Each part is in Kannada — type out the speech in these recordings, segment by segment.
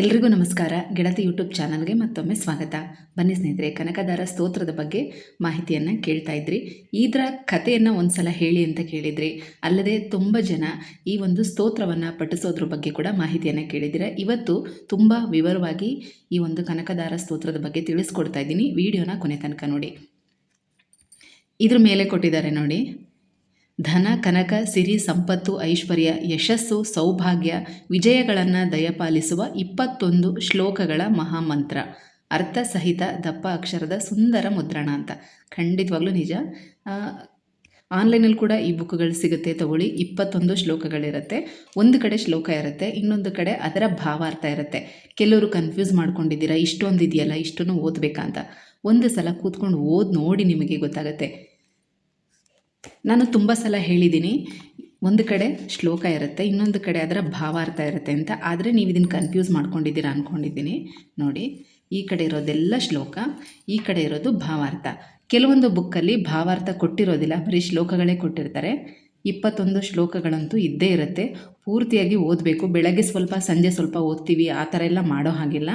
ಎಲ್ರಿಗೂ ನಮಸ್ಕಾರ. ಗೆಳತಿ ಯೂಟ್ಯೂಬ್ ಚಾನಲ್ಗೆ ಮತ್ತೊಮ್ಮೆ ಸ್ವಾಗತ. ಬನ್ನಿ ಸ್ನೇಹಿತರೆ, ಕನಕದಾರ ಸ್ತೋತ್ರದ ಬಗ್ಗೆ ಮಾಹಿತಿಯನ್ನು ಕೇಳ್ತಾ ಇದ್ರಿ. ಇದರ ಕಥೆಯನ್ನು ಒಂದ್ಸಲ ಹೇಳಿ ಅಂತ ಕೇಳಿದ್ರಿ. ಅಲ್ಲದೆ ತುಂಬ ಜನ ಈ ಒಂದು ಸ್ತೋತ್ರವನ್ನು ಪಠಿಸೋದ್ರ ಬಗ್ಗೆ ಕೂಡ ಮಾಹಿತಿಯನ್ನು ಕೇಳಿದ್ದೀರ. ಇವತ್ತು ತುಂಬ ವಿವರವಾಗಿ ಈ ಒಂದು ಕನಕದಾರ ಸ್ತೋತ್ರದ ಬಗ್ಗೆ ತಿಳಿಸ್ಕೊಡ್ತಾ ಇದ್ದೀನಿ. ವಿಡಿಯೋನ ಕೊನೆ ತನಕ ನೋಡಿ. ಇದ್ರ ಮೇಲೆ ಕೊಟ್ಟಿದ್ದಾರೆ ನೋಡಿ. ಧನ, ಕನಕ, ಸಿರಿ, ಸಂಪತ್ತು, ಐಶ್ವರ್ಯ, ಯಶಸ್ಸು, ಸೌಭಾಗ್ಯ, ವಿಜಯಗಳನ್ನು ದಯಪಾಲಿಸುವ ಇಪ್ಪತ್ತೊಂದು ಶ್ಲೋಕಗಳ ಮಹಾಮಂತ್ರ. ಅರ್ಥ ಸಹಿತ ದಪ್ಪ ಅಕ್ಷರದ ಸುಂದರ ಮುದ್ರಣ ಅಂತ. ಖಂಡಿತವಾಗ್ಲೂ ನಿಜ. ಆನ್ಲೈನಲ್ಲಿ ಕೂಡ ಈ ಬುಕ್ಗಳು ಸಿಗುತ್ತೆ ತಗೊಳ್ಳಿ. ಇಪ್ಪತ್ತೊಂದು ಶ್ಲೋಕಗಳಿರುತ್ತೆ. ಒಂದು ಕಡೆ ಶ್ಲೋಕ ಇರುತ್ತೆ, ಇನ್ನೊಂದು ಕಡೆ ಅದರ ಭಾವಾರ್ಥ ಇರುತ್ತೆ. ಕೆಲವರು ಕನ್ಫ್ಯೂಸ್ ಮಾಡ್ಕೊಂಡಿದ್ದೀರಾ ಇಷ್ಟೊಂದು ಇದೆಯಲ್ಲ ಇಷ್ಟನ್ನು ಓದಬೇಕಂತ ಒಂದು ಸಲ ಕೂತ್ಕೊಂಡು ಓದಿ ನೋಡಿ ನಿಮಗೆ ಗೊತ್ತಾಗುತ್ತೆ. ನಾನು ತುಂಬ ಸಲ ಹೇಳಿದ್ದೀನಿ, ಒಂದು ಕಡೆ ಶ್ಲೋಕ ಇರುತ್ತೆ, ಇನ್ನೊಂದು ಕಡೆ ಅದರ ಭಾವಾರ್ಥ ಇರುತ್ತೆ ಅಂತ. ಆದರೆ ನೀವು ಇದನ್ನು ಕನ್ಫ್ಯೂಸ್ ಮಾಡ್ಕೊಂಡಿದ್ದೀರಾ ಅಂದ್ಕೊಂಡಿದ್ದೀನಿ ನೋಡಿ, ಈ ಕಡೆ ಇರೋದೆಲ್ಲ ಶ್ಲೋಕ, ಈ ಕಡೆ ಇರೋದು ಭಾವಾರ್ಥ. ಕೆಲವೊಂದು ಬುಕ್ಕಲ್ಲಿ ಭಾವಾರ್ಥ ಕೊಟ್ಟಿರೋದಿಲ್ಲ, ಬರೀ ಶ್ಲೋಕಗಳೇ ಕೊಟ್ಟಿರ್ತಾರೆ. ಇಪ್ಪತ್ತೊಂದು ಶ್ಲೋಕಗಳಂತೂ ಇದ್ದೇ ಇರುತ್ತೆ. ಪೂರ್ತಿಯಾಗಿ ಓದಬೇಕು. ಬೆಳಗ್ಗೆ ಸ್ವಲ್ಪ, ಸಂಜೆ ಸ್ವಲ್ಪ ಓದ್ತೀವಿ, ಆ ಥರ ಎಲ್ಲ ಮಾಡೋ ಹಾಗಿಲ್ಲ.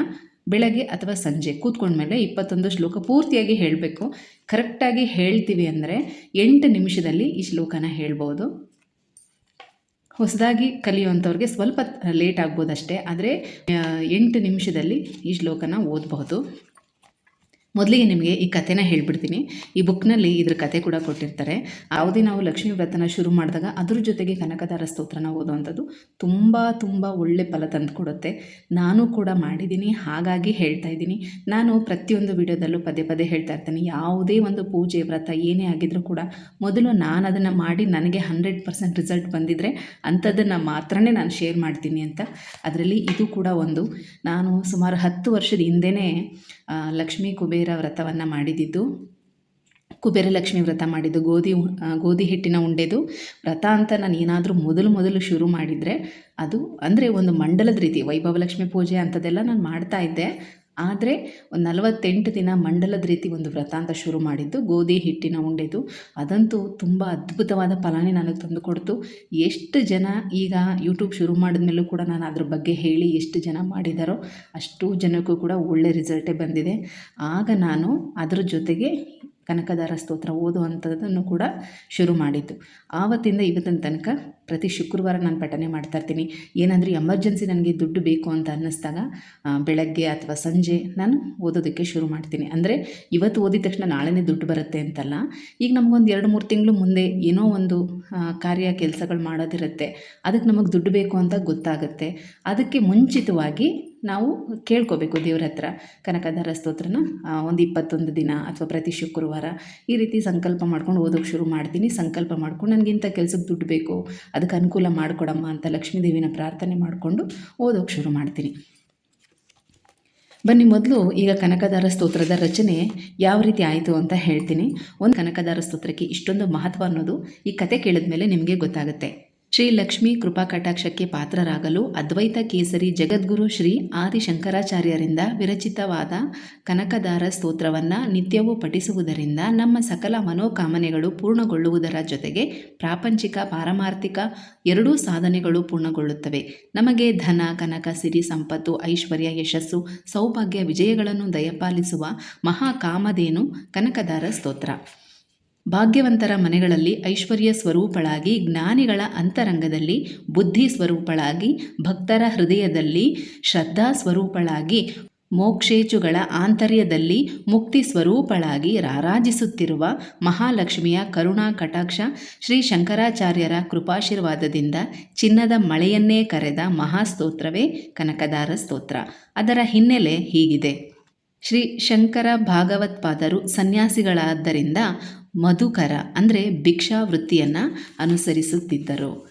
ಬೆಳಗ್ಗೆ ಅಥವಾ ಸಂಜೆ ಕೂತ್ಕೊಂಡ್ಮೇಲೆ ಇಪ್ಪತ್ತೊಂದು ಶ್ಲೋಕ ಪೂರ್ತಿಯಾಗಿ ಹೇಳಬೇಕು. ಕರೆಕ್ಟಾಗಿ ಹೇಳ್ತೀವಿ ಅಂದರೆ ಎಂಟು ನಿಮಿಷದಲ್ಲಿ ಈ ಶ್ಲೋಕನ ಹೇಳ್ಬೋದು. ಹೊಸದಾಗಿ ಕಲಿಯುವಂಥವ್ರಿಗೆ ಸ್ವಲ್ಪ ಲೇಟ್ ಆಗ್ಬೋದಷ್ಟೇ, ಆದರೆ ಎಂಟು ನಿಮಿಷದಲ್ಲಿ ಈ ಶ್ಲೋಕನ ಓದಬಹುದು. ಮೊದಲಿಗೆ ನಿಮಗೆ ಈ ಕಥೆನ ಹೇಳ್ಬಿಡ್ತೀನಿ. ಈ ಬುಕ್ನಲ್ಲಿ ಇದ್ರ ಕತೆ ಕೂಡ ಕೊಟ್ಟಿರ್ತಾರೆ. ಯಾವುದೇ ನಾವು ಲಕ್ಷ್ಮೀ ವ್ರತನ ಶುರು ಮಾಡಿದಾಗ ಅದ್ರ ಜೊತೆಗೆ ಕನಕದಾರ ಸ್ತೋತ್ರನ ಓದುವಂಥದ್ದು ತುಂಬ ತುಂಬ ಒಳ್ಳೆ ಫಲ ತಂದು ಕೊಡುತ್ತೆ. ನಾನು ಕೂಡ ಮಾಡಿದ್ದೀನಿ, ಹಾಗಾಗಿ ಹೇಳ್ತಾ ಇದ್ದೀನಿ. ನಾನು ಪ್ರತಿಯೊಂದು ವಿಡಿಯೋದಲ್ಲೂ ಪದೇ ಪದೇ ಹೇಳ್ತಾ ಇರ್ತೀನಿ. ಯಾವುದೇ ಒಂದು ಪೂಜೆ, ವ್ರತ ಏನೇ ಆಗಿದ್ರೂ ಕೂಡ ಮೊದಲು ನಾನು ಅದನ್ನು ಮಾಡಿ ನನಗೆ ಹಂಡ್ರೆಡ್ ಪರ್ಸೆಂಟ್ ರಿಸಲ್ಟ್ ಬಂದಿದ್ದರೆ ಅಂಥದ್ದನ್ನು ಮಾತ್ರನೇ ನಾನು ಶೇರ್ ಮಾಡ್ತೀನಿ ಅಂತ. ಅದರಲ್ಲಿ ಇದು ಕೂಡ ಒಂದು. ನಾನು ಸುಮಾರು ಹತ್ತು ವರ್ಷದ ಹಿಂದೆಯೇ ಲಕ್ಷ್ಮೀ ಕುಬೇರ ವ್ರತವನ್ನು ಮಾಡಿದ್ದು ಕುಬೇರ ಲಕ್ಷ್ಮಿ ವ್ರತ ಮಾಡಿದ್ದು. ಗೋಧಿ ಗೋಧಿ ಹಿಟ್ಟಿನ ಉಂಡೆದು ವ್ರತ ಅಂತ ನಾನು ಏನಾದರೂ ಮೊದಲು ಮೊದಲು ಶುರು ಮಾಡಿದರೆ ಅದು ಅಂದರೆ ಒಂದು ಮಂಡಲದ ರೀತಿ ವೈಭವಲಕ್ಷ್ಮಿ ಪೂಜೆ ಅಂಥದ್ದೆಲ್ಲ ನಾನು ಮಾಡ್ತಾ ಇದ್ದೆ. ಆದರೆ ಒಂದು ನಲವತ್ತೆಂಟು ದಿನ ಮಂಡಲದ ರೀತಿ ಒಂದು ವ್ರತ ಅಂತ ಶುರು ಮಾಡಿದ್ದು, ಗೋಧಿ, ಹಿಟ್ಟಿನ ಉಂಡೆದು. ಅದಂತೂ ತುಂಬ ಅದ್ಭುತವಾದ ಫಲನೇ ನನಗೆ ತಂದು ಕೊಡ್ತು. ಎಷ್ಟು ಜನ ಈಗ ಯೂಟ್ಯೂಬ್ ಶುರು ಮಾಡಿದ ಮೇಲೂ ಕೂಡ ನಾನು ಅದ್ರ ಬಗ್ಗೆ ಹೇಳಿ ಎಷ್ಟು ಜನ ಮಾಡಿದಾರೋ ಅಷ್ಟು ಜನಕ್ಕೂ ಕೂಡ ಒಳ್ಳೆ ರಿಸಲ್ಟೇ ಬಂದಿದೆ. ಆಗ ನಾನು ಅದರ ಜೊತೆಗೆ ಕನಕದಾರ ಸ್ತೋತ್ರ ಓದುವಂಥದ್ದನ್ನು ಕೂಡ ಶುರು ಮಾಡಿದ್ದು. ಆವತ್ತಿಂದ ಇವತ್ತಿನ ತನಕ ಪ್ರತಿ ಶುಕ್ರವಾರ ನಾನು ಪಠನೆ ಮಾಡ್ತಾ ಇರ್ತೀನಿ. ಏನಾದರೂ ಎಮರ್ಜೆನ್ಸಿ ನನಗೆ ದುಡ್ಡು ಬೇಕು ಅಂತ ಅನ್ನಿಸ್ದಾಗ ಬೆಳಗ್ಗೆ ಅಥವಾ ಸಂಜೆ ನಾನು ಓದೋದಕ್ಕೆ ಶುರು ಮಾಡ್ತೀನಿ. ಅಂದರೆ ಇವತ್ತು ಓದಿದ ತಕ್ಷಣ ನಾಳೆನೇ ದುಡ್ಡು ಬರುತ್ತೆ ಅಂತಲ್ಲ, ಈಗ ನಮಗೊಂದು ಎರಡು ಮೂರು ತಿಂಗಳು ಮುಂದೆ ಏನೋ ಒಂದು ಕಾರ್ಯ ಕೆಲಸಗಳು ಮಾಡೋದಿರುತ್ತೆ. ಅದಕ್ಕೆ ನಮಗೆ ದುಡ್ಡು ಬೇಕು ಅಂತ ಗೊತ್ತಾಗುತ್ತೆ. ಅದಕ್ಕೆ ಮುಂಚಿತವಾಗಿ ನಾವು ಕೇಳ್ಕೋಬೇಕು ದೇವ್ರ ಹತ್ರ. ಕನಕಧಾರ ಸ್ತೋತ್ರನ ಒಂದು ಇಪ್ಪತ್ತೊಂದು ದಿನ ಅಥವಾ ಪ್ರತಿ ಶುಕ್ರವಾರ ಈ ರೀತಿ ಸಂಕಲ್ಪ ಮಾಡ್ಕೊಂಡು ಓದೋಕ್ಕೆ ಶುರು ಮಾಡ್ತೀನಿ. ಸಂಕಲ್ಪ ಮಾಡ್ಕೊಂಡು ನನಗಿಂಥ ಕೆಲಸಕ್ಕೆ ದುಡ್ಡು ಬೇಕು. ಅದಕ್ಕೆ ಅನುಕೂಲ ಮಾಡಿಕೊಡಮ್ಮ ಅಂತ ಲಕ್ಷ್ಮೀದೇವಿನ ಪ್ರಾರ್ಥನೆ ಮಾಡಿಕೊಂಡು ಓದೋಕ್ಕೆ ಶುರು ಮಾಡ್ತೀನಿ. ಬನ್ನಿ ಮೊದಲು ಈಗ ಕನಕದಾರ ಸ್ತೋತ್ರದ ರಚನೆ ಯಾವ ರೀತಿ ಆಯಿತು ಅಂತ ಹೇಳ್ತೀನಿ. ಒಂದು ಕನಕದಾರ ಸ್ತೋತ್ರಕ್ಕೆ ಇಷ್ಟೊಂದು ಮಹತ್ವ ಅನ್ನೋದು ಈ ಕತೆ ಕೇಳಿದ ಮೇಲೆ ನಿಮಗೆ ಗೊತ್ತಾಗುತ್ತೆ. ಶ್ರೀ ಲಕ್ಷ್ಮೀ ಕೃಪಾ ಕಟಾಕ್ಷಕ್ಕೆ ಪಾತ್ರರಾಗಲು ಅದ್ವೈತ ಕೇಸರಿ ಜಗದ್ಗುರು ಶ್ರೀ ಆದಿಶಂಕರಾಚಾರ್ಯರಿಂದ ವಿರಚಿತವಾದ ಕನಕದಾರ ಸ್ತೋತ್ರವನ್ನು ನಿತ್ಯವೂ ಪಠಿಸುವುದರಿಂದ ನಮ್ಮ ಸಕಲ ಮನೋಕಾಮನೆಗಳು ಪೂರ್ಣಗೊಳ್ಳುವುದರ ಜೊತೆಗೆ ಪ್ರಾಪಂಚಿಕ, ಪಾರಮಾರ್ಥಿಕ ಎರಡೂ ಸಾಧನೆಗಳು ಪೂರ್ಣಗೊಳ್ಳುತ್ತವೆ. ನಮಗೆ ಧನ, ಕನಕ, ಸಿರಿ, ಸಂಪತ್ತು, ಐಶ್ವರ್ಯ, ಯಶಸ್ಸು, ಸೌಭಾಗ್ಯ, ವಿಜಯಗಳನ್ನು ದಯಪಾಲಿಸುವ ಮಹಾಕಾಮಧೇನು ಕನಕದಾರ ಸ್ತೋತ್ರ. ಭಾಗ್ಯವಂತರ ಮನೆಗಳಲ್ಲಿ ಐಶ್ವರ್ಯ ಸ್ವರೂಪಳಾಗಿ, ಜ್ಞಾನಿಗಳ ಅಂತರಂಗದಲ್ಲಿ, ಬುದ್ಧಿ ಸ್ವರೂಪಳಾಗಿ, ಭಕ್ತರ ಹೃದಯದಲ್ಲಿ, ಶ್ರದ್ಧಾ ಸ್ವರೂಪಳಾಗಿ, ಮೋಕ್ಷೇಚುಗಳ ಆಂತರ್ಯದಲ್ಲಿ, ಮುಕ್ತಿ ಸ್ವರೂಪಳಾಗಿ ರಾರಾಜಿಸುತ್ತಿರುವ ಮಹಾಲಕ್ಷ್ಮಿಯ ಕರುಣಾ ಕಟಾಕ್ಷ, ಶ್ರೀ ಶಂಕರಾಚಾರ್ಯರ ಕೃಪಾಶೀರ್ವಾದದಿಂದ ಚಿನ್ನದ ಮಳೆಯನ್ನೇ ಕರೆದ ಮಹಾಸ್ತೋತ್ರವೇ ಕನಕದಾರ ಸ್ತೋತ್ರ. ಅದರ ಹಿನ್ನೆಲೆ ಹೀಗಿದೆ. ಶ್ರೀ ಶಂಕರ ಭಾಗವತ್ಪಾದರು ಸನ್ಯಾಸಿಗಳಾದ್ದರಿಂದ ಮಧುಕರ ಅಂದರೆ ಭಿಕ್ಷಾವೃತ್ತಿಯನ್ನು ಅನುಸರಿಸುತ್ತಿದ್ದರು.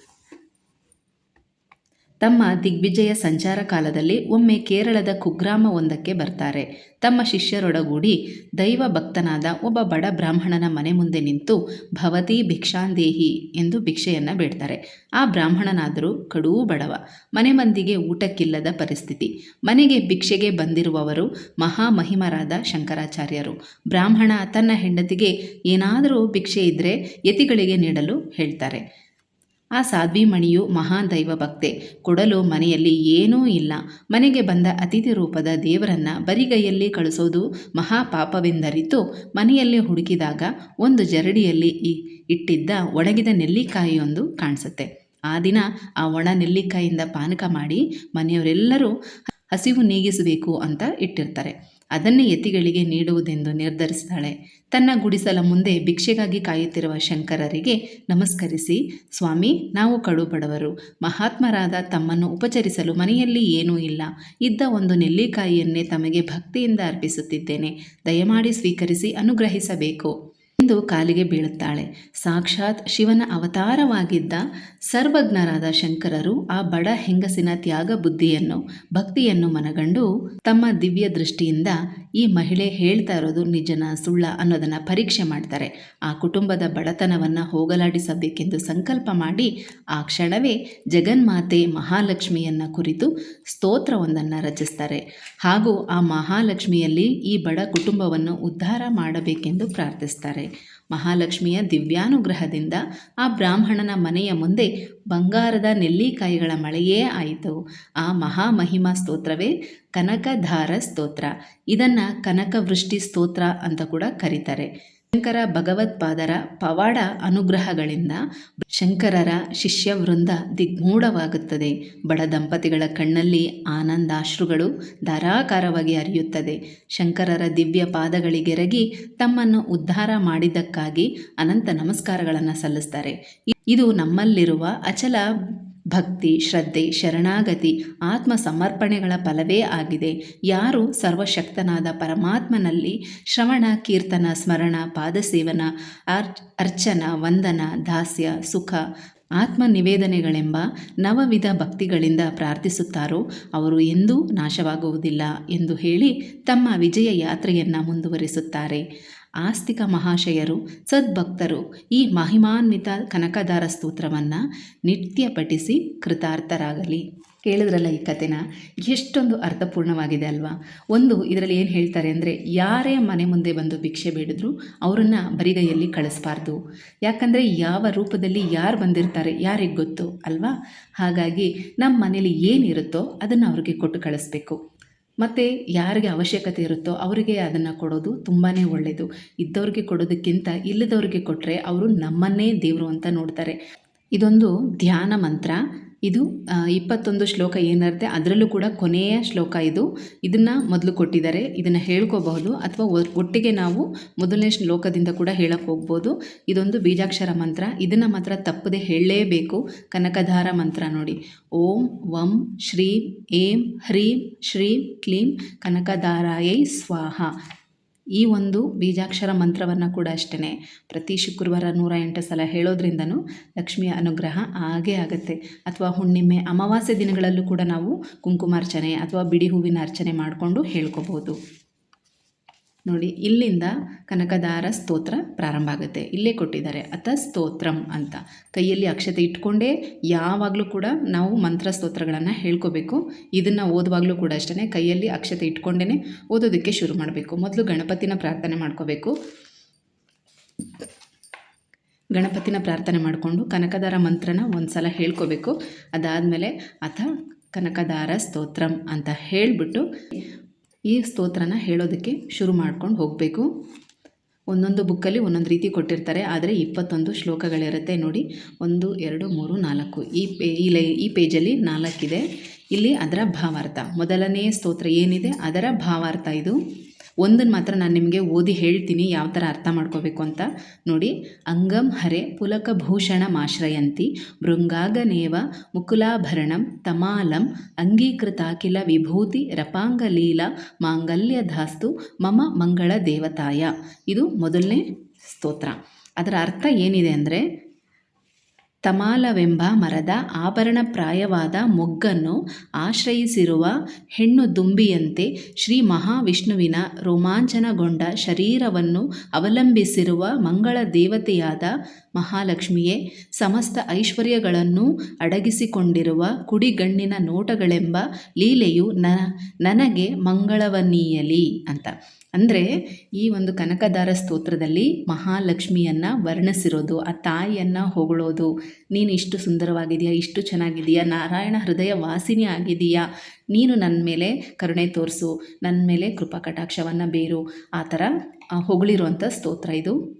ತಮ್ಮ ದಿಗ್ವಿಜಯ ಸಂಚಾರ ಕಾಲದಲ್ಲಿ ಒಮ್ಮೆ ಕೇರಳದ ಕುಗ್ರಾಮವೊಂದಕ್ಕೆ ಬರ್ತಾರೆ. ತಮ್ಮ ಶಿಷ್ಯರೊಡಗೂಡಿ ದೈವ ಭಕ್ತನಾದ ಒಬ್ಬ ಬಡ ಬ್ರಾಹ್ಮಣನ ಮನೆ ಮುಂದೆ ನಿಂತು ಭವತಿ ಭಿಕ್ಷಾಂದೇಹಿ ಎಂದು ಭಿಕ್ಷೆಯನ್ನು ಬೇಡ್ತಾರೆ. ಆ ಬ್ರಾಹ್ಮಣನಾದರೂ ಕಡೂ ಬಡವ. ಮನೆ ಮಂದಿಗೆ ಊಟಕ್ಕಿಲ್ಲದ ಪರಿಸ್ಥಿತಿ. ಮನೆಗೆ ಭಿಕ್ಷೆಗೆ ಬಂದಿರುವವರು ಮಹಾಮಹಿಮರಾದ ಶಂಕರಾಚಾರ್ಯರು. ಬ್ರಾಹ್ಮಣ ತನ್ನ ಹೆಂಡತಿಗೆ ಏನಾದರೂ ಭಿಕ್ಷೆ ಇದ್ದರೆ ಯತಿಗಳಿಗೆ ನೀಡಲು ಹೇಳ್ತಾರೆ. ಆ ಸಾಧ್ವಿ ಮಣಿಯು ಮಹಾದೈವ ಭಕ್ತೆ ಕೊಡಲು ಮನೆಯಲ್ಲಿ ಏನೂ ಇಲ್ಲ. ಮನೆಗೆ ಬಂದ ಅತಿಥಿ ರೂಪದ ದೇವರನ್ನ ಬರಿಗೈಯಲ್ಲಿ ಕಳಿಸೋದು ಮಹಾಪಾಪವೆಂದರಿತು. ಮನೆಯಲ್ಲಿ ಹುಡುಕಿದಾಗ ಒಂದು ಜರಡಿಯಲ್ಲಿ ಇಟ್ಟಿದ್ದ ಒಣಗಿದ ನೆಲ್ಲಿಕಾಯಿಯೊಂದು ಕಾಣಿಸುತ್ತೆ. ಆ ದಿನ ಆ ಒಣ ನೆಲ್ಲಿಕಾಯಿಂದ ಪಾನಕ ಮಾಡಿ ಮನೆಯವರೆಲ್ಲರೂ ಹಸಿವು ನೀಗಿಸಬೇಕು ಅಂತ ಇಟ್ಟಿರ್ತಾರೆ. ಅದನ್ನೇ ಯತಿಗಳಿಗೆ ನೀಡುವುದೆಂದು ನಿರ್ಧರಿಸಿದಾಳೆ. ತನ್ನ ಗುಡಿಸಲ ಮುಂದೆ ಭಿಕ್ಷೆಗಾಗಿ ಕಾಯುತ್ತಿರುವ ಶಂಕರರಿಗೆ ನಮಸ್ಕರಿಸಿ, ಸ್ವಾಮಿ, ನಾವು ಕಡುಬಡವರು ಮಹಾತ್ಮರಾದ ತಮ್ಮನ್ನು ಉಪಚರಿಸಲು ಮನೆಯಲ್ಲಿ ಏನೂ ಇಲ್ಲ. ಇದ್ದ ಒಂದು ನೆಲ್ಲಿಕಾಯಿಯನ್ನೇ ತಮಗೆ ಭಕ್ತಿಯಿಂದ ಅರ್ಪಿಸುತ್ತಿದ್ದೇನೆ. ದಯಮಾಡಿ ಸ್ವೀಕರಿಸಿ ಅನುಗ್ರಹಿಸಬೇಕು. ಎಂದು ಕಾಲಿಗೆ ಬೀಳುತ್ತಾಳೆ. ಸಾಕ್ಷಾತ್ ಶಿವನ ಅವತಾರವಾಗಿದ್ದ ಸರ್ವಜ್ಞರಾದ ಶಂಕರರು ಆ ಬಡ ಹೆಂಗಸಿನ ತ್ಯಾಗ ಬುದ್ಧಿಯನ್ನು, ಭಕ್ತಿಯನ್ನು ಮನಗಂಡು ತಮ್ಮ ದಿವ್ಯ ದೃಷ್ಟಿಯಿಂದ ಈ ಮಹಿಳೆ ಹೇಳ್ತಾ ಇರೋದು ನಿಜನ ಸುಳ್ಳ ಅನ್ನೋದನ್ನು ಪರೀಕ್ಷೆ ಮಾಡ್ತಾರೆ. ಆ ಕುಟುಂಬದ ಬಡತನವನ್ನು ಹೋಗಲಾಡಿಸಬೇಕೆಂದು ಸಂಕಲ್ಪ ಮಾಡಿ ಆ ಕ್ಷಣವೇ ಜಗನ್ಮಾತೆ ಮಹಾಲಕ್ಷ್ಮಿಯನ್ನ ಕುರಿತು ಸ್ತೋತ್ರವೊಂದನ್ನು ರಚಿಸ್ತಾರೆ. ಹಾಗೂ ಆ ಮಹಾಲಕ್ಷ್ಮಿಯಲ್ಲಿ ಈ ಬಡ ಕುಟುಂಬವನ್ನು ಉದ್ಧಾರ ಮಾಡಬೇಕೆಂದು ಪ್ರಾರ್ಥಿಸ್ತಾರೆ. ಮಹಾಲಕ್ಷ್ಮಿಯ ದಿವ್ಯಾನುಗ್ರಹದಿಂದ ಆ ಬ್ರಾಹ್ಮಣನ ಮನೆಯ ಮುಂದೆ ಬಂಗಾರದ ನೆಲ್ಲಿಕಾಯಿಗಳ ಮಳೆಯೇ ಆಯಿತು. ಆ ಮಹಾಮಹಿಮಾ ಸ್ತೋತ್ರವೇ ಕನಕಧಾರ ಸ್ತೋತ್ರ. ಇದನ್ನು ಕನಕವೃಷ್ಟಿ ಸ್ತೋತ್ರ ಅಂತ ಕೂಡ ಕರೀತಾರೆ. ಶಂಕರ ಭಗವತ್ಪಾದರ ಪವಾಡ ಅನುಗ್ರಹಗಳಿಂದ ಶಂಕರರ ಶಿಷ್ಯವೃಂದ ದಿಗ್ಮೂಢವಾಗುತ್ತದೆ. ಬಡ ದಂಪತಿಗಳ ಕಣ್ಣಲ್ಲಿ ಆನಂದಾಶ್ರುಗಳು ಧಾರಾಕಾರವಾಗಿ ಅರಿಯುತ್ತದೆ. ಶಂಕರರ ದಿವ್ಯ ಪಾದಗಳಿಗೆರಗಿ ತಮ್ಮನ್ನು ಉದ್ಧಾರ ಮಾಡಿದ್ದಕ್ಕಾಗಿ ಅನಂತ ನಮಸ್ಕಾರಗಳನ್ನು ಸಲ್ಲಿಸ್ತಾರೆ. ಇದು ನಮ್ಮಲ್ಲಿರುವ ಅಚಲ ಭಕ್ತಿ, ಶ್ರದ್ಧೆ, ಶರಣಾಗತಿ ಆತ್ಮ ಸಮರ್ಪಣೆಗಳ ಫಲವೇ ಆಗಿದೆ. ಯಾರು ಸರ್ವಶಕ್ತನಾದ ಪರಮಾತ್ಮನಲ್ಲಿ ಶ್ರವಣ, ಕೀರ್ತನ, ಸ್ಮರಣ, ಪಾದಸೇವನ, ಅರ್, ಅರ್ಚನ, ವಂದನ, ದಾಸ್ಯ, ಸುಖ ಆತ್ಮ ನಿವೇದನೆಗಳೆಂಬ ನವವಿಧ ಭಕ್ತಿಗಳಿಂದ ಪ್ರಾರ್ಥಿಸುತ್ತಾರೋ ಅವರು ಎಂದೂ ನಾಶವಾಗುವುದಿಲ್ಲ ಎಂದು ಹೇಳಿ ತಮ್ಮ ವಿಜಯ ಯಾತ್ರೆಯನ್ನು ಮುಂದುವರಿಸುತ್ತಾರೆ. ಆಸ್ತಿಕ ಮಹಾಶಯರು, ಸದ್ಭಕ್ತರು ಈ ಮಹಿಮಾನ್ವಿತ ಕನಕದಾರ ಸ್ತೋತ್ರವನ್ನು ನಿತ್ಯ ಪಠಿಸಿ ಕೃತಾರ್ಥರಾಗಲಿ. ಕೇಳಿದ್ರಲ್ಲ ಈ ಕಥೆನ? ಎಷ್ಟೊಂದು ಅರ್ಥಪೂರ್ಣವಾಗಿದೆ ಅಲ್ವಾ? ಒಂದು ಇದರಲ್ಲಿ ಏನು ಹೇಳ್ತಾರೆ ಅಂದರೆ, ಯಾರೇ ಮನೆ ಮುಂದೆ ಬಂದು ಭಿಕ್ಷೆ ಬೇಡಿದ್ರು ಅವರನ್ನು ಬರಿಗೈಯಲ್ಲಿ ಕಳಿಸ್ಬಾರ್ದು. ಯಾಕಂದರೆ ಯಾವ ರೂಪದಲ್ಲಿ ಯಾರು ಬಂದಿರ್ತಾರೆ ಯಾರಿಗೆ ಗೊತ್ತು ಅಲ್ವಾ? ಹಾಗಾಗಿ ನಮ್ಮ ಮನೇಲಿ ಏನಿರುತ್ತೋ ಅದನ್ನು ಅವ್ರಿಗೆ ಕೊಟ್ಟು ಕಳಿಸ್ಬೇಕು. ಮತ್ತು ಯಾರಿಗೆ ಅವಶ್ಯಕತೆ ಇರುತ್ತೋ ಅವರಿಗೆ ಅದನ್ನು ಕೊಡೋದು ತುಂಬಾ ಒಳ್ಳೆಯದು ಇದ್ದವ್ರಿಗೆ ಕೊಡೋದಕ್ಕಿಂತ ಇಲ್ಲದವ್ರಿಗೆ ಕೊಟ್ಟರೆ ಅವರು ನಮ್ಮನ್ನೇ ದೇವರು ಅಂತ ನೋಡ್ತಾರೆ. ಇದೊಂದು ಧ್ಯಾನ ಮಂತ್ರ. ಇದು ಇಪ್ಪತ್ತೊಂದು ಶ್ಲೋಕ ಏನಿರುತ್ತೆ ಅದರಲ್ಲೂ ಕೂಡ ಕೊನೆಯ ಶ್ಲೋಕ ಇದು. ಇದನ್ನು ಮೊದಲು ಕೊಟ್ಟಿದ್ದಾರೆ, ಇದನ್ನು ಹೇಳ್ಕೋಬಹುದು, ಅಥವಾ ಒಟ್ಟಿಗೆ ನಾವು ಮೊದಲನೇ ಶ್ಲೋಕದಿಂದ ಕೂಡ ಹೇಳಕ್ಕೆ ಹೋಗ್ಬೋದು. ಇದೊಂದು ಬೀಜಾಕ್ಷರ ಮಂತ್ರ, ಇದನ್ನು ಮಾತ್ರ ತಪ್ಪದೆ ಹೇಳಲೇಬೇಕು. ಕನಕಧಾರ ಮಂತ್ರ ನೋಡಿ. ಓಂ ವಂ ಶ್ರೀಂ ಏಂ ಹ್ರೀಂ ಶ್ರೀಂ ಕ್ಲೀಂ ಕನಕಧಾರಾಯೈ ಸ್ವಾಹ. ಈ ಒಂದು ಬೀಜಾಕ್ಷರ ಮಂತ್ರವನ್ನು ಕೂಡ ಅಷ್ಟೇ ಪ್ರತಿ ಶುಕ್ರವಾರ ನೂರ ಎಂಟು ಸಲ ಹೇಳೋದ್ರಿಂದನೂ ಲಕ್ಷ್ಮಿಯ ಅನುಗ್ರಹ ಆಗೇ ಆಗುತ್ತೆ. ಅಥವಾ ಹುಣ್ಣಿಮೆ, ಅಮಾವಾಸ್ಯೆ ದಿನಗಳಲ್ಲೂ ಕೂಡ ನಾವು ಕುಂಕುಮಾರ್ಚನೆ ಅಥವಾ ಬಿಡಿ ಹೂವಿನ ಅರ್ಚನೆ ಮಾಡಿಕೊಂಡು ಹೇಳ್ಕೊಬೋದು. ನೋಡಿ, ಇಲ್ಲಿಂದ ಕನಕದಾರ ಸ್ತೋತ್ರ ಪ್ರಾರಂಭ ಆಗುತ್ತೆ. ಇಲ್ಲೇ ಕೊಟ್ಟಿದ್ದಾರೆ, ಅಥ ಸ್ತೋತ್ರಂ ಅಂತ. ಕೈಯಲ್ಲಿ ಅಕ್ಷತೆ ಇಟ್ಕೊಂಡೇ ಯಾವಾಗಲೂ ಕೂಡ ನಾವು ಮಂತ್ರ ಸ್ತೋತ್ರಗಳನ್ನು ಹೇಳ್ಕೋಬೇಕು. ಇದನ್ನು ಓದುವಾಗಲೂ ಕೂಡ ಅಷ್ಟೇ ಕೈಯಲ್ಲಿ ಅಕ್ಷತೆ ಇಟ್ಕೊಂಡೇ ಓದೋದಕ್ಕೆ ಶುರು ಮಾಡಬೇಕು. ಮೊದಲು ಗಣಪತಿನ ಪ್ರಾರ್ಥನೆ ಮಾಡ್ಕೋಬೇಕು. ಗಣಪತಿನ ಪ್ರಾರ್ಥನೆ ಮಾಡಿಕೊಂಡು ಕನಕದಾರ ಮಂತ್ರನ ಒಂದು ಸಲ ಹೇಳ್ಕೋಬೇಕು. ಅದಾದಮೇಲೆ ಅಥ ಕನಕದಾರ ಸ್ತೋತ್ರಂ ಅಂತ ಹೇಳಿಬಿಟ್ಟು ಈ ಸ್ತೋತ್ರನ ಹೇಳೋದಕ್ಕೆ ಶುರು ಮಾಡ್ಕೊಂಡು ಹೋಗಬೇಕು. ಒಂದೊಂದು ಬುಕ್ಕಲ್ಲಿ ಒಂದೊಂದು ರೀತಿ ಕೊಟ್ಟಿರ್ತಾರೆ, ಆದರೆ ಇಪ್ಪತ್ತೊಂದು ಶ್ಲೋಕಗಳಿರುತ್ತೆ ನೋಡಿ. ಒಂದು, ಎರಡು, ಮೂರು, ನಾಲ್ಕು. ಈ ಪೇ, ಈ ಲೈ, ಈ ಪೇಜಲ್ಲಿ ನಾಲ್ಕಿದೆ. ಇಲ್ಲಿ ಅದರ ಭಾವಾರ್ಥ. ಮೊದಲನೇ ಸ್ತೋತ್ರ ಏನಿದೆ? ಅದರ ಭಾವಾರ್ಥ ಇದು. ಒಂದನ್ನು ಮಾತ್ರ ನಾನು ನಿಮಗೆ ಓದಿ ಹೇಳ್ತೀನಿ ಯಾವ ಥರ ಅರ್ಥ ಮಾಡ್ಕೋಬೇಕು ಅಂತ. ನೋಡಿ, ಅಂಗಂ ಹರೆ ಪುಲಕಭೂಷಣ ಮಾಶ್ರಯಂತಿ ಭೃಂಗಾಗನೇವ ಮುಕುಲಾಭರಣಂ ತಮಾಲಂ ಅಂಗೀಕೃತಾಕಿಲ ವಿಭೂತಿ ರಪಾಂಗಲೀಲಾ ಮಾಂಗಲ್ಯ ಧಾಸ್ತು ಮಮ ಮಂಗಳ ದೇವತಾಯ. ಇದು ಮೊದಲನೇ ಸ್ತೋತ್ರ. ಅದರ ಅರ್ಥ ಏನಿದೆ ಅಂದರೆ ತಮಾಲವೆಂಬ ಮರದ ಆಭರಣಪ್ರಾಯವಾದ ಮೊಗ್ಗನ್ನು ಆಶ್ರಯಿಸಿರುವ ಹೆಣ್ಣು ದುಂಬಿಯಂತೆ ಶ್ರೀ ಮಹಾವಿಷ್ಣುವಿನ ರೋಮಾಂಚನಗೊಂಡ ಶರೀರವನ್ನು ಅವಲಂಬಿಸಿರುವ ಮಂಗಳ ದೇವತೆಯಾದ ಮಹಾಲಕ್ಷ್ಮಿಯೇ, ಸಮಸ್ತ ಐಶ್ವರ್ಯಗಳನ್ನು ಅಡಗಿಸಿಕೊಂಡಿರುವ ಕುಡಿಗಣ್ಣಿನ ನೋಟಗಳೆಂಬ ಲೀಲೆಯು ನ, ನನಗೆ ಮಂಗಳವನ್ನೀಯಲಿ ಅಂತ. ಅಂದರೆ ಈ ಒಂದು ಕನಕದಾರ ಸ್ತೋತ್ರದಲ್ಲಿ ಮಹಾಲಕ್ಷ್ಮಿಯನ್ನು ವರ್ಣಿಸಿರೋದು, ಆ ತಾಯಿಯನ್ನು ಹೊಗಳೋದು, ನೀನು ಇಷ್ಟು ಸುಂದರವಾಗಿದೆಯಾ ಇಷ್ಟು ಚೆನ್ನಾಗಿದೆಯಾ ನಾರಾಯಣ ಹೃದಯ ವಾಸಿನಿ ಆಗಿದೆಯಾ ನೀನು ನನ್ನ ಮೇಲೆ ಕರುಣೆ ತೋರಿಸು ನನ್ನ ಮೇಲೆ ಕೃಪಾ ಕಟಾಕ್ಷವನ್ನು ಬೇರು, ಆ ಥರ ಹೊಗಳಿರುವಂಥ ಸ್ತೋತ್ರ ಇದು.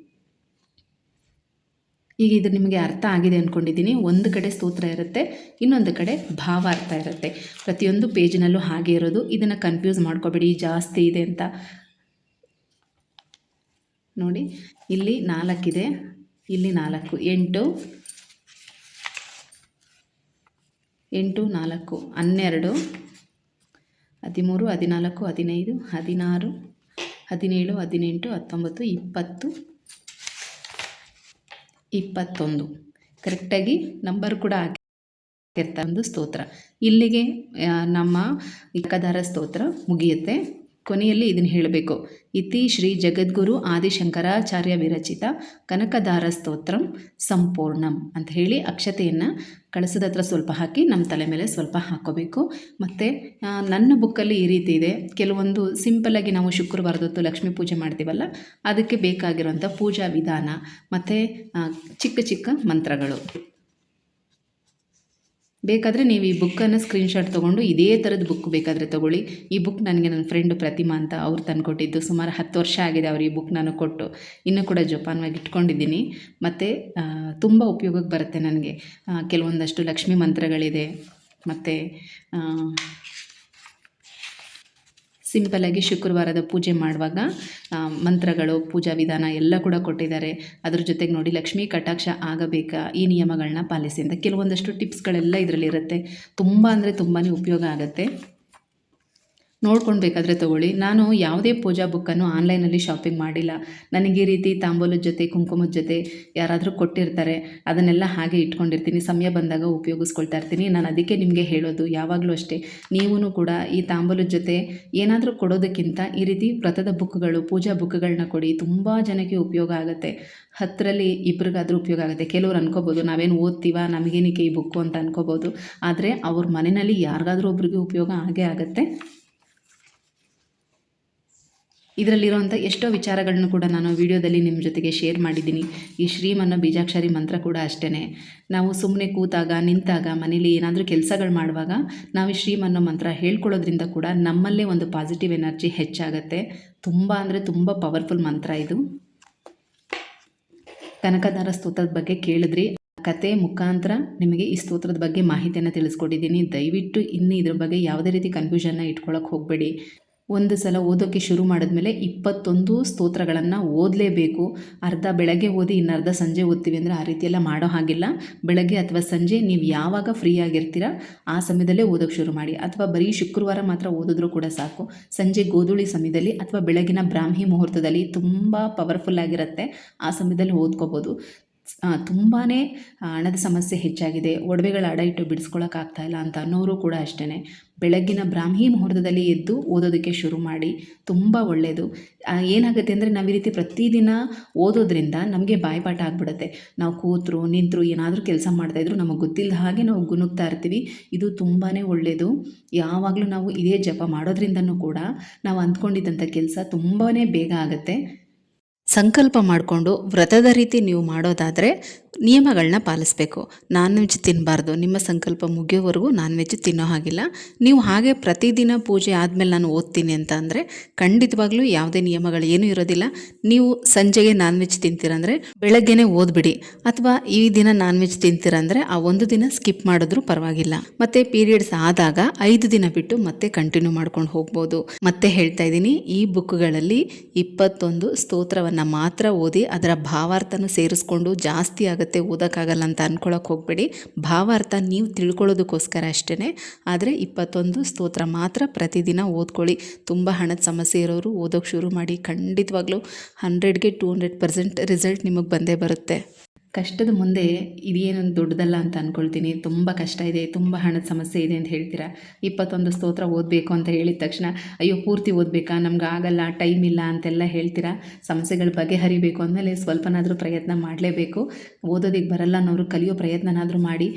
ಈಗ ಇದು ನಿಮಗೆ ಅರ್ಥ ಆಗಿದೆ ಅಂದ್ಕೊಂಡಿದ್ದೀನಿ ಒಂದು ಕಡೆ ಸ್ತೋತ್ರ ಇರುತ್ತೆ, ಇನ್ನೊಂದು ಕಡೆ ಭಾವಾರ್ಥ ಇರುತ್ತೆ. ಪ್ರತಿಯೊಂದು ಪೇಜಿನಲ್ಲೂ ಹಾಗೆ ಇರೋದು. ಇದನ್ನು ಕನ್ಫ್ಯೂಸ್ ಮಾಡ್ಕೋಬೇಡಿ, ಜಾಸ್ತಿ ಇದೆ ಅಂತ. ನೋಡಿ, ಇಲ್ಲಿ ನಾಲ್ಕಿದೆ, ಇಲ್ಲಿ ನಾಲ್ಕು, ಎಂಟು ಎಂಟು, ನಾಲ್ಕು, ಹನ್ನೆರಡು, ಹದಿಮೂರು, ಹದಿನಾಲ್ಕು, ಹದಿನೈದು, ಹದಿನಾರು, ಹದಿನೇಳು, ಹದಿನೆಂಟು, ಹತ್ತೊಂಬತ್ತು, ಇಪ್ಪತ್ತು ಇಪ್ಪತ್ತೊಂದು. ಕರೆಕ್ಟಾಗಿ ನಂಬರ್ ಕೂಡ ಹಾಕಿ ಒಂದು ಸ್ತೋತ್ರ. ಇಲ್ಲಿಗೆ ನಮ್ಮ ಇಕ್ಕದಾರ ಸ್ತೋತ್ರ ಮುಗಿಯುತ್ತೆ. ಕೊನೆಯಲ್ಲಿ ಇದನ್ನು ಹೇಳಬೇಕು. ಇತಿ ಶ್ರೀ ಜಗದ್ಗುರು ಆದಿಶಂಕರಾಚಾರ್ಯ ವಿರಚಿತ ಕನಕದಾರ ಸ್ತೋತ್ರಂ ಸಂಪೂರ್ಣಂ ಅಂತ ಹೇಳಿ ಅಕ್ಷತೆಯನ್ನು ಕಳಸದ ಹತ್ರ ಸ್ವಲ್ಪ ಹಾಕಿ ನಮ್ಮ ತಲೆ ಮೇಲೆ ಸ್ವಲ್ಪ ಹಾಕೋಬೇಕು. ಮತ್ತು ನನ್ನ ಬುಕ್ಕಲ್ಲಿ ಈ ರೀತಿ ಇದೆ. ಕೆಲವೊಂದು ಸಿಂಪಲಾಗಿ ನಾವು ಶುಕ್ರವಾರದೊತ್ತು ಲಕ್ಷ್ಮೀ ಪೂಜೆ ಮಾಡ್ತೀವಲ್ಲ, ಅದಕ್ಕೆ ಬೇಕಾಗಿರುವಂಥ ಪೂಜಾ ವಿಧಾನ, ಮತ್ತು ಚಿಕ್ಕ ಚಿಕ್ಕ ಮಂತ್ರಗಳು. ಬೇಕಾದರೆ ನೀವು ಈ ಬುಕ್ಕನ್ನು ಸ್ಕ್ರೀನ್ಶಾಟ್ ತೊಗೊಂಡು ಇದೇ ಥರದ ಬುಕ್ ಬೇಕಾದರೆ ತೊಗೊಳ್ಳಿ. ಈ ಬುಕ್ ನನಗೆ ನನ್ನ ಫ್ರೆಂಡ್ ಪ್ರತಿಮಾ ಅಂತ ಅವ್ರು ತಂದುಕೊಟ್ಟಿದ್ದು. ಸುಮಾರು ಹತ್ತು ವರ್ಷ ಆಗಿದೆ ಅವ್ರು ಈ ಬುಕ್ ನಾನು ಕೊಟ್ಟು. ಇನ್ನೂ ಕೂಡ ಜೋಪಾನವಾಗಿ ಇಟ್ಕೊಂಡಿದ್ದೀನಿ. ಮತ್ತು ತುಂಬ ಉಪಯೋಗಕ್ಕೆ ಬರುತ್ತೆ ನನಗೆ. ಕೆಲವೊಂದಷ್ಟು ಲಕ್ಷ್ಮೀ ಮಂತ್ರಗಳಿದೆ. ಮತ್ತು ಸಿಂಪಲ್ಲಾಗಿ ಶುಕ್ರವಾರದ ಪೂಜೆ ಮಾಡುವಾಗ ಮಂತ್ರಗಳು, ಪೂಜಾ ವಿಧಾನ ಎಲ್ಲ ಕೂಡ ಕೊಟ್ಟಿದ್ದಾರೆ. ಅದ್ರ ಜೊತೆಗೆ ನೋಡಿ, ಲಕ್ಷ್ಮೀ ಕಟಾಕ್ಷ ಆಗಬೇಕಾ ಈ ನಿಯಮಗಳನ್ನ ಪಾಲಿಸಿ ಅಂತ ಕೆಲವೊಂದಷ್ಟು ಟಿಪ್ಸ್ಗಳೆಲ್ಲ ಇದರಲ್ಲಿರುತ್ತೆ ತುಂಬ ಅಂದರೆ ತುಂಬಾ ಉಪಯೋಗ ಆಗುತ್ತೆ. ನೋಡ್ಕೊಂಡು ಬೇಕಾದರೆ ತೊಗೊಳ್ಳಿ. ನಾನು ಯಾವುದೇ ಪೂಜಾ ಬುಕ್ಕನ್ನು ಆನ್ಲೈನಲ್ಲಿ ಶಾಪಿಂಗ್ ಮಾಡಿಲ್ಲ. ನನಗೆ ಈ ರೀತಿ ತಾಂಬೂಲದ ಜೊತೆ, ಕುಂಕುಮದ ಜೊತೆ ಯಾರಾದರೂ ಕೊಟ್ಟಿರ್ತಾರೆ, ಅದನ್ನೆಲ್ಲ ಹಾಗೆ ಇಟ್ಕೊಂಡಿರ್ತೀನಿ. ಸಮಯ ಬಂದಾಗ ಉಪಯೋಗಿಸ್ಕೊಳ್ತಾ ಇರ್ತೀನಿ. ನಾನು ಅದಕ್ಕೆ ನಿಮಗೆ ಹೇಳೋದು ಯಾವಾಗಲೂ ಅಷ್ಟೇ. ನೀವೂ ಕೂಡ ಈ ತಾಂಬೂಲದ ಜೊತೆ ಏನಾದರೂ ಕೊಡೋದಕ್ಕಿಂತ ಈ ರೀತಿ ವ್ರತದ ಬುಕ್ಗಳು ಪೂಜಾ ಬುಕ್ಗಳನ್ನ ಕೊಡಿ. ತುಂಬ ಜನಕ್ಕೆ ಉಪಯೋಗ ಆಗುತ್ತೆ. ಹತ್ತರಲ್ಲಿ ಇಬ್ರಿಗಾದರೂ ಉಪಯೋಗ ಆಗುತ್ತೆ. ಕೆಲವ್ರು ಅನ್ಕೋಬೋದು, ನಾವೇನು ಓದ್ತೀವ, ನಮಗೇನಕ್ಕೆ ಈ ಬುಕ್ಕು ಅಂತ ಅನ್ಕೋಬೋದು. ಆದರೆ ಅವ್ರ ಮನೆಯಲ್ಲಿ ಯಾರಿಗಾದರೂ ಒಬ್ರಿಗೆ ಉಪಯೋಗ ಆಗೇ ಆಗುತ್ತೆ. ಇದರಲ್ಲಿರುವಂಥ ಎಷ್ಟೋ ವಿಚಾರಗಳನ್ನು ಕೂಡ ನಾನು ವಿಡಿಯೋದಲ್ಲಿ ನಿಮ್ಮ ಜೊತೆಗೆ ಶೇರ್ ಮಾಡಿದ್ದೀನಿ. ಈ ಶ್ರೀಮ್ ಅನ್ನೋ ಬೀಜಾಕ್ಷರಿ ಮಂತ್ರ ಕೂಡ ಅಷ್ಟೇ ನಾವು ಸುಮ್ಮನೆ ಕೂತಾಗ, ನಿಂತಾಗ, ಮನೇಲಿ ಏನಾದರೂ ಕೆಲಸಗಳು ಮಾಡುವಾಗ ನಾವು ಈ ಶ್ರೀಮ್ ಅನ್ನೋ ಮಂತ್ರ ಹೇಳ್ಕೊಳ್ಳೋದ್ರಿಂದ ಕೂಡ ನಮ್ಮಲ್ಲೇ ಒಂದು ಪಾಸಿಟಿವ್ ಎನರ್ಜಿ ಹೆಚ್ಚಾಗುತ್ತೆ. ತುಂಬ ಅಂದರೆ ತುಂಬ ಪವರ್ಫುಲ್ ಮಂತ್ರ ಇದು. ಕನಕದಾರ ಸ್ತೋತ್ರದ ಬಗ್ಗೆ ಕೇಳಿದ್ರಿ. ಕತೆ ಮುಖಾಂತರ ನಿಮಗೆ ಈ ಸ್ತೋತ್ರದ ಬಗ್ಗೆ ಮಾಹಿತಿಯನ್ನು ತಿಳಿಸ್ಕೊಟ್ಟಿದ್ದೀನಿ. ದಯವಿಟ್ಟು ಇನ್ನು ಇದ್ರ ಬಗ್ಗೆ ಯಾವುದೇ ರೀತಿ ಕನ್ಫ್ಯೂಷನ್ನ ಇಟ್ಕೊಳ್ಳೋಕೆ ಹೋಗಬೇಡಿ. ಒಂದು ಸಲ ಓದೋಕ್ಕೆ ಶುರು ಮಾಡಿದ್ಮೇಲೆ ಇಪ್ಪತ್ತೊಂದು ಸ್ತೋತ್ರಗಳನ್ನು ಓದಲೇಬೇಕು. ಅರ್ಧ ಬೆಳಗ್ಗೆ ಓದಿ ಇನ್ನು ಅರ್ಧ ಸಂಜೆ ಓದ್ತೀವಿ ಅಂದರೆ ಆ ರೀತಿಯೆಲ್ಲ ಮಾಡೋ ಹಾಗಿಲ್ಲ. ಬೆಳಗ್ಗೆ ಅಥವಾ ಸಂಜೆ ನೀವು ಯಾವಾಗ ಫ್ರೀ ಆಗಿರ್ತೀರ ಆ ಸಮಯದಲ್ಲೇ ಓದೋಕ್ಕೆ ಶುರು ಮಾಡಿ. ಅಥವಾ ಬರೀ ಶುಕ್ರವಾರ ಮಾತ್ರ ಓದಿದ್ರೂ ಕೂಡ ಸಾಕು. ಸಂಜೆ ಗೋಧೂಳಿ ಸಮಯದಲ್ಲಿ ಅಥವಾ ಬೆಳಗಿನ ಬ್ರಾಹ್ಮಿ ಮುಹೂರ್ತದಲ್ಲಿ ತುಂಬ ಪವರ್ಫುಲ್ ಆಗಿರುತ್ತೆ. ಆ ಸಮಯದಲ್ಲಿ ಓದ್ಕೋಬೋದು. ತುಂಬಾ ಹಣದ ಸಮಸ್ಯೆ ಹೆಚ್ಚಾಗಿದೆ. ಒಡವೆಗಳ ಅಡ ಇಟ್ಟು ಬಿಡಿಸ್ಕೊಳಕ್ಕಾಗ್ತಾ ಇಲ್ಲ ಅಂತ ಅನ್ನೋರು ಕೂಡ ಅಷ್ಟೇ ಬೆಳಗ್ಗಿನ ಬ್ರಾಹ್ಮಿ ಮುಹೂರ್ತದಲ್ಲಿ ಎದ್ದು ಓದೋದಕ್ಕೆ ಶುರು ಮಾಡಿ ತುಂಬ ಒಳ್ಳೆಯದು ಏನಾಗುತ್ತೆ ಅಂದರೆ ನಾವು ಈ ರೀತಿ ಪ್ರತಿದಿನ ಓದೋದ್ರಿಂದ ನಮಗೆ ಬಾಯ್ಪಾಠ ಆಗಿಬಿಡುತ್ತೆ. ನಾವು ಕೂತರು, ನಿಂತರು, ಏನಾದರೂ ಕೆಲಸ ಮಾಡ್ತಾಯಿದ್ರು ನಮಗೆ ಗೊತ್ತಿಲ್ಲದ ಹಾಗೆ ನಾವು ಗುನುಗ್ತಾ ಇರ್ತೀವಿ. ಇದು ತುಂಬಾ ಒಳ್ಳೆಯದು ಯಾವಾಗಲೂ ನಾವು ಇದೇ ಜಪ ಮಾಡೋದ್ರಿಂದನೂ ಕೂಡ ನಾವು ಅಂದ್ಕೊಂಡಿದ್ದಂಥ ಕೆಲಸ ತುಂಬಾ ಬೇಗ ಆಗುತ್ತೆ. ಸಂಕಲ್ಪ ಮಾಡಿಕೊಂಡು ವ್ರತದ ರೀತಿ ನೀವು ಮಾಡೋದಾದರೆ ನಿಯಮಗಳನ್ನ ಪಾಲಿಸಬೇಕು. ನಾನ್ ವೆಜ್ ತಿನ್ನಬಾರ್ದು ನಿಮ್ಮ ಸಂಕಲ್ಪ ಮುಗಿಯೋವರೆಗೂ ನಾನ್ ವೆಜ್ ತಿನ್ನೋ ಹಾಗಿಲ್ಲ. ನೀವು ಹಾಗೆ ಪ್ರತಿದಿನ ಪೂಜೆ ಆದಮೇಲೆ ನಾನು ಓದ್ತೀನಿ ಅಂತ ಅಂದರೆ ಖಂಡಿತವಾಗ್ಲೂ ಯಾವುದೇ ನಿಯಮಗಳು ಏನೂ ಇರೋದಿಲ್ಲ. ನೀವು ಸಂಜೆಗೆ ನಾನ್ ವೆಜ್ ತಿಂತೀರಂದರೆ ಬೆಳಗ್ಗೆನೇ ಓದ್ಬಿಡಿ. ಅಥವಾ ಈ ದಿನ ನಾನ್ ವೆಜ್ ತಿಂತೀರಂದರೆ ಆ ಒಂದು ದಿನ ಸ್ಕಿಪ್ ಮಾಡಿದ್ರೂ ಪರವಾಗಿಲ್ಲ. ಮತ್ತೆ ಪೀರಿಯಡ್ಸ್ ಆದಾಗ ಐದು ದಿನ ಬಿಟ್ಟು ಮತ್ತೆ ಕಂಟಿನ್ಯೂ ಮಾಡ್ಕೊಂಡು ಹೋಗ್ಬೋದು. ಮತ್ತೆ ಹೇಳ್ತಾ ಇದ್ದೀನಿ, ಈ ಬುಕ್ಗಳಲ್ಲಿ ಇಪ್ಪತ್ತೊಂದು ಸ್ತೋತ್ರವನ್ನು ಮಾತ್ರ ಓದಿ, ಅದರ ಭಾವಾರ್ಥನೂ ಸೇರಿಸ್ಕೊಂಡು ಜಾಸ್ತಿ ಆಗುತ್ತೆ, ಓದೋಕ್ಕಾಗಲ್ಲ ಅಂತ ಅಂದ್ಕೊಳ್ಳೋಕೆ ಹೋಗಬೇಡಿ. ಭಾವಾರ್ಥ ನೀವು ತಿಳ್ಕೊಳ್ಳೋದಕ್ಕೋಸ್ಕರ ಅಷ್ಟೇ ಆದರೆ ಇಪ್ಪತ್ತೊಂದು ಸ್ತೋತ್ರ ಮಾತ್ರ ಪ್ರತಿದಿನ ಓದ್ಕೊಳ್ಳಿ. ತುಂಬ ಹಣದ ಸಮಸ್ಯೆ ಇರೋರು ಓದೋಕ್ಕೆ ಶುರು ಮಾಡಿ ಖಂಡಿತವಾಗ್ಲೂ ಹಂಡ್ರೆಡ್ಗೆ ಟೂ ಹಂಡ್ರೆಡ್ ಪರ್ಸೆಂಟ್ ರಿಸಲ್ಟ್ ನಿಮಗೆ ಬಂದೇ ಬರುತ್ತೆ. ಕಷ್ಟದ ಮುಂದೆ ಇದೇನು ದೊಡ್ಡದಲ್ಲ ಅಂತ ಅಂದ್ಕೊಳ್ತೀನಿ ತುಂಬ ಕಷ್ಟ ಇದೆ, ತುಂಬ ಹಣದ ಸಮಸ್ಯೆ ಇದೆ ಅಂತ ಹೇಳ್ತೀರಾ? ಇಪ್ಪತ್ತೊಂದು ಸ್ತೋತ್ರ ಓದಬೇಕು ಅಂತ ಹೇಳಿದ ತಕ್ಷಣ, ಅಯ್ಯೋ ಪೂರ್ತಿ ಓದಬೇಕಾ? ನಮ್ಗೆ ಆಗಲ್ಲ, ಟೈಮ್ ಇಲ್ಲ ಅಂತೆಲ್ಲ ಹೇಳ್ತೀರಾ? ಸಮಸ್ಯೆಗಳ ಬಗೆಹರಿಬೇಕು ಅಂದಮೇಲೆ ಸ್ವಲ್ಪನಾದರೂ ಪ್ರಯತ್ನ ಮಾಡಲೇಬೇಕು. ಓದೋದಕ್ಕೆ ಬರಲ್ಲ ಅನ್ನೋರು ಕಲಿಯೋ ಪ್ರಯತ್ನನಾದರೂ ಮಾಡಿ.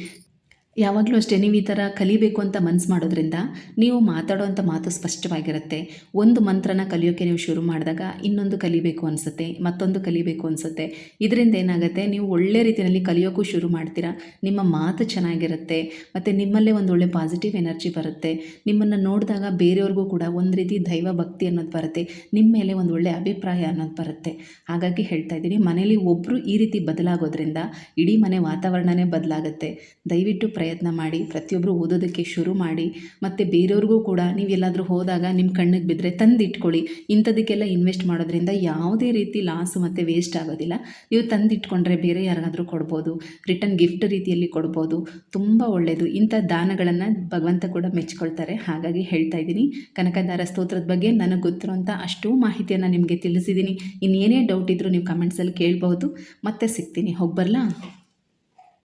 ಯಾವಾಗಲೂ ಅಷ್ಟೇ ನೀವು ಈ ಥರ ಕಲಿಬೇಕು ಅಂತ ಮನ್ಸು ಮಾಡೋದ್ರಿಂದ ನೀವು ಮಾತಾಡೋವಂಥ ಮಾತು ಸ್ಪಷ್ಟವಾಗಿರುತ್ತೆ. ಒಂದು ಮಂತ್ರನ ಕಲಿಯೋಕ್ಕೆ ನೀವು ಶುರು ಮಾಡಿದಾಗ ಇನ್ನೊಂದು ಕಲಿಬೇಕು ಅನಿಸುತ್ತೆ, ಮತ್ತೊಂದು ಕಲಿಬೇಕು ಅನಿಸುತ್ತೆ. ಇದರಿಂದ ಏನಾಗುತ್ತೆ, ನೀವು ಒಳ್ಳೆ ರೀತಿಯಲ್ಲಿ ಕಲಿಯೋಕ್ಕೂ ಶುರು ಮಾಡ್ತೀರಾ, ನಿಮ್ಮ ಮಾತು ಚೆನ್ನಾಗಿರುತ್ತೆ, ಮತ್ತು ನಿಮ್ಮಲ್ಲೇ ಒಂದು ಒಳ್ಳೆ ಪಾಸಿಟಿವ್ ಎನರ್ಜಿ ಬರುತ್ತೆ. ನಿಮ್ಮನ್ನು ನೋಡಿದಾಗ ಬೇರೆಯವ್ರಿಗೂ ಕೂಡ ಒಂದು ರೀತಿ ದೈವ ಭಕ್ತಿ ಅನ್ನೋದು ಬರುತ್ತೆ, ನಿಮ್ಮ ಮೇಲೆ ಒಂದು ಒಳ್ಳೆ ಅಭಿಪ್ರಾಯ ಅನ್ನೋದು ಬರುತ್ತೆ. ಹಾಗಾಗಿ ಹೇಳ್ತಾ ಇದ್ದೀನಿ, ಮನೇಲಿ ಒಬ್ಬರು ಈ ರೀತಿ ಬದಲಾಗೋದ್ರಿಂದ ಇಡೀ ಮನೆ ವಾತಾವರಣನೇ ಬದಲಾಗುತ್ತೆ. ದಯವಿಟ್ಟು ಪ್ರಯತ್ನ ಮಾಡಿ ಪ್ರತಿಯೊಬ್ಬರು ಓದೋದಕ್ಕೆ ಶುರು ಮಾಡಿ, ಮತ್ತು ಬೇರೆಯವ್ರಿಗೂ ಕೂಡ ನೀವು ಎಲ್ಲಾದರೂ ಹೋದಾಗ ನಿಮ್ಮ ಕಣ್ಣಿಗೆ ಬಿದ್ದರೆ ತಂದಿಟ್ಕೊಳ್ಳಿ. ಇಂಥದಕ್ಕೆಲ್ಲ ಇನ್ವೆಸ್ಟ್ ಮಾಡೋದ್ರಿಂದ ಯಾವುದೇ ರೀತಿ ಲಾಸು ಮತ್ತು ವೇಸ್ಟ್ ಆಗೋದಿಲ್ಲ. ನೀವು ತಂದಿಟ್ಕೊಂಡ್ರೆ ಬೇರೆ ಯಾರಿಗಾದರೂ ಕೊಡ್ಬೋದು ರಿಟರ್ನ್ ಗಿಫ್ಟ್ ರೀತಿಯಲ್ಲಿ ಕೊಡ್ಬೋದು. ತುಂಬ ಒಳ್ಳೆಯದು ಇಂಥ ದಾನಗಳನ್ನು ಭಗವಂತ ಕೂಡ ಮೆಚ್ಕೊಳ್ತಾರೆ. ಹಾಗಾಗಿ ಹೇಳ್ತಾ ಇದ್ದೀನಿ, ಕನಕದಾರ ಸ್ತೋತ್ರದ ಬಗ್ಗೆ ನನಗೆ ಗೊತ್ತಿರೋಂಥ ಅಷ್ಟೂ ಮಾಹಿತಿಯನ್ನು ನಿಮಗೆ ತಿಳಿಸಿದ್ದೀನಿ. ಇನ್ನೇನೇ ಡೌಟ್ ಇದ್ದರೂ ನೀವು ಕಮೆಂಟ್ಸಲ್ಲಿ ಕೇಳಬಹುದು. ಮತ್ತೆ ಸಿಗ್ತೀನಿ. ಹೋಗಿ ಬರಲಾ?